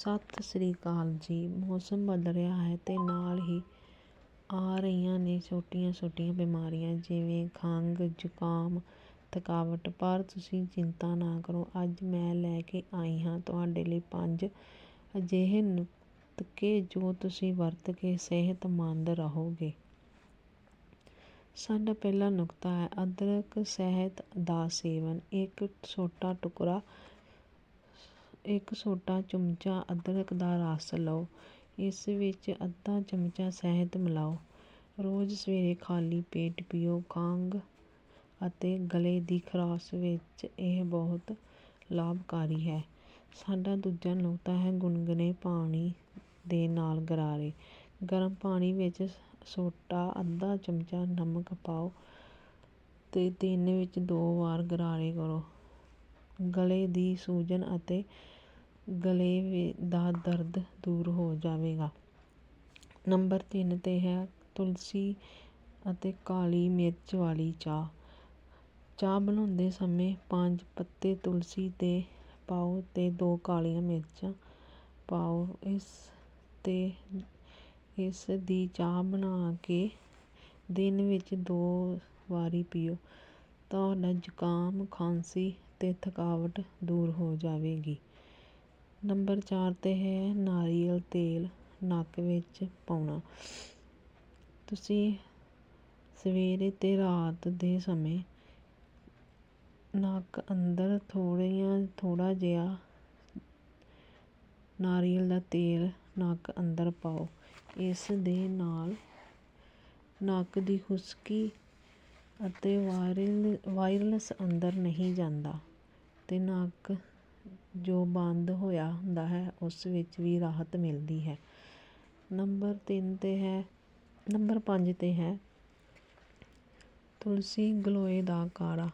ਸਤਿ ਸ੍ਰੀ ਅਕਾਲ ਜੀ। ਮੌਸਮ ਬਦਲ ਰਿਹਾ ਹੈ ਅਤੇ ਨਾਲ ਹੀ ਆ ਰਹੀਆਂ ਨੇ ਛੋਟੀਆਂ ਛੋਟੀਆਂ ਬਿਮਾਰੀਆਂ, ਜਿਵੇਂ ਖੰਘ, ਜ਼ੁਕਾਮ, ਥਕਾਵਟ। ਪਰ ਤੁਸੀਂ ਚਿੰਤਾ ਨਾ ਕਰੋ, ਅੱਜ ਮੈਂ ਲੈ ਕੇ ਆਈ ਹਾਂ ਤੁਹਾਡੇ ਲਈ ਪੰਜ ਅਜਿਹੇ ਨੁਕਤੇ ਜੋ ਤੁਸੀਂ ਵਰਤ ਕੇ ਸਿਹਤਮੰਦ ਰਹੋਗੇ। ਸਾਡਾ ਪਹਿਲਾ ਨੁਕਤਾ ਹੈ ਅਦਰਕ ਸਿਹਤ ਦਾ ਸੇਵਨ। ਇੱਕ ਛੋਟਾ ਟੁਕੜਾ ਇੱਕ ਛੋਟਾ ਚਮਚਾ ਅਦਰਕ ਦਾ ਰਸ ਲਓ। ਇਸ ਵਿੱਚ ਅੱਧਾ ਚਮਚਾ ਸ਼ਹਿਦ ਮਿਲਾਓ। ਰੋਜ਼ ਸਵੇਰੇ ਖਾਲੀ ਪੇਟ ਪੀਓ। ਖੰਘ ਅਤੇ ਗਲੇ ਦੀ ਖਰਾਸ਼ ਵਿੱਚ ਇਹ ਬਹੁਤ ਲਾਭਕਾਰੀ ਹੈ। ਸਾਡਾ ਦੂਜਾ ਨੁਕਤਾ ਹੈ ਗੁਨਗੁਨੇ ਪਾਣੀ ਦੇ ਨਾਲ ਗਰਾਰੇ। ਗਰਮ ਪਾਣੀ ਵਿੱਚ ਛੋਟਾ ਅੱਧਾ ਚਮਚਾ ਨਮਕ ਪਾਓ ਅਤੇ ਦਿਨ ਵਿੱਚ ਦੋ ਵਾਰ ਗਰਾਰੇ ਕਰੋ। ਗਲੇ ਦੀ ਸੂਜਨ ਅਤੇ ਗਲੇ ਦਾ ਦਰਦ ਦੂਰ ਹੋ ਜਾਵੇਗਾ। ਨੰਬਰ ਤਿੰਨ 'ਤੇ ਹੈ ਤੁਲਸੀ ਅਤੇ ਕਾਲੀ ਮਿਰਚ ਵਾਲੀ ਚਾਹ। ਚਾਹ ਬਣਾਉਂਦੇ ਸਮੇਂ ਪੰਜ ਪੱਤੇ ਤੁਲਸੀ ਦੇ ਪਾਓ ਅਤੇ ਦੋ ਕਾਲੀਆਂ ਮਿਰਚਾਂ ਪਾਓ। ਇਸ 'ਤੇ, ਇਸ ਦੀ ਚਾਹ ਬਣਾ ਕੇ ਦਿਨ ਵਿੱਚ ਦੋ ਵਾਰੀ ਪੀਓ। ਤੁਹਾਡਾ ਜ਼ੁਕਾਮ, ਖਾਂਸੀ ਅਤੇ ਥਕਾਵਟ ਦੂਰ ਹੋ ਜਾਵੇਗੀ। ਨੰਬਰ ਚਾਰ 'ਤੇ ਹੈ ਨਾਰੀਅਲ ਤੇਲ ਨੱਕ ਵਿੱਚ ਪਾਉਣਾ। ਤੁਸੀਂ ਸਵੇਰੇ ਅਤੇ ਰਾਤ ਦੇ ਸਮੇਂ ਨੱਕ ਅੰਦਰ ਥੋੜ੍ਹੀਆਂ, ਥੋੜ੍ਹਾ ਜਿਹਾ ਨਾਰੀਅਲ ਦਾ ਤੇਲ ਨੱਕ ਅੰਦਰ ਪਾਓ। ਇਸ ਦੇ ਨਾਲ ਨੱਕ ਦੀ ਖੁਸ਼ਕੀ ਅਤੇ ਵਾਇਰਲ, ਵਾਇਰਲਸ ਅੰਦਰ ਨਹੀਂ ਜਾਂਦਾ ਅਤੇ ਨੱਕ ਜੋ ਬੰਦ ਹੋਇਆ ਹੁੰਦਾ ਹੈ, ਉਸ ਵਿੱਚ ਵੀ ਰਾਹਤ ਮਿਲਦੀ ਹੈ। ਨੰਬਰ ਤਿੰਨ 'ਤੇ ਹੈ, ਨੰਬਰ ਪੰਜ 'ਤੇ ਹੈ, ਤੁਲਸੀ ਗਲੋਏ ਦਾ ਕਾੜਾ।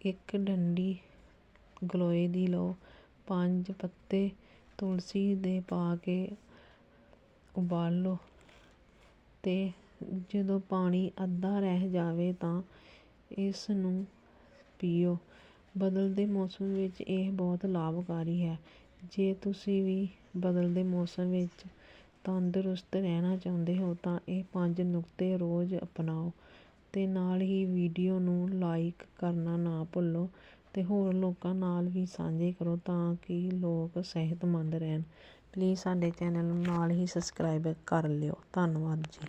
ਇੱਕ ਡੰਡੀ ਗਲੋਏ ਦੀ ਲਓ। ਪੰਜ ਪੱਤੇ ਤੁਲਸੀ ਦੇ ਪਾ ਕੇ ਉਬਾਲੋ ਅਤੇ ਜਦੋਂ ਪਾਣੀ ਅੱਧਾ ਰਹਿ ਜਾਵੇ ਤਾਂ ਇਸ ਨੂੰ ਪੀਓ। ਬਦਲਦੇ ਮੌਸਮ ਵਿੱਚ ਇਹ ਬਹੁਤ ਲਾਭਕਾਰੀ ਹੈ। ਜੇ ਤੁਸੀਂ ਵੀ ਬਦਲਦੇ ਮੌਸਮ ਵਿੱਚ ਤੰਦਰੁਸਤ ਰਹਿਣਾ ਚਾਹੁੰਦੇ ਹੋ, ਤਾਂ ਇਹ ਪੰਜ ਨੁਕਤੇ ਰੋਜ਼ ਅਪਣਾਓ ਅਤੇ ਨਾਲ ਹੀ ਵੀਡੀਓ ਨੂੰ ਲਾਈਕ ਕਰਨਾ ਨਾ ਭੁੱਲੋ ਅਤੇ ਹੋਰ ਲੋਕਾਂ ਨਾਲ ਵੀ ਸਾਂਝੇ ਕਰੋ ਤਾਂ ਕਿ ਲੋਕ ਸਿਹਤਮੰਦ ਰਹਿਣ। ਪਲੀਜ਼ ਸਾਡੇ ਚੈਨਲ ਨੂੰ ਨਾਲ ਹੀ ਸਬਸਕ੍ਰਾਈਬ ਕਰ ਲਿਓ। ਧੰਨਵਾਦ ਜੀ।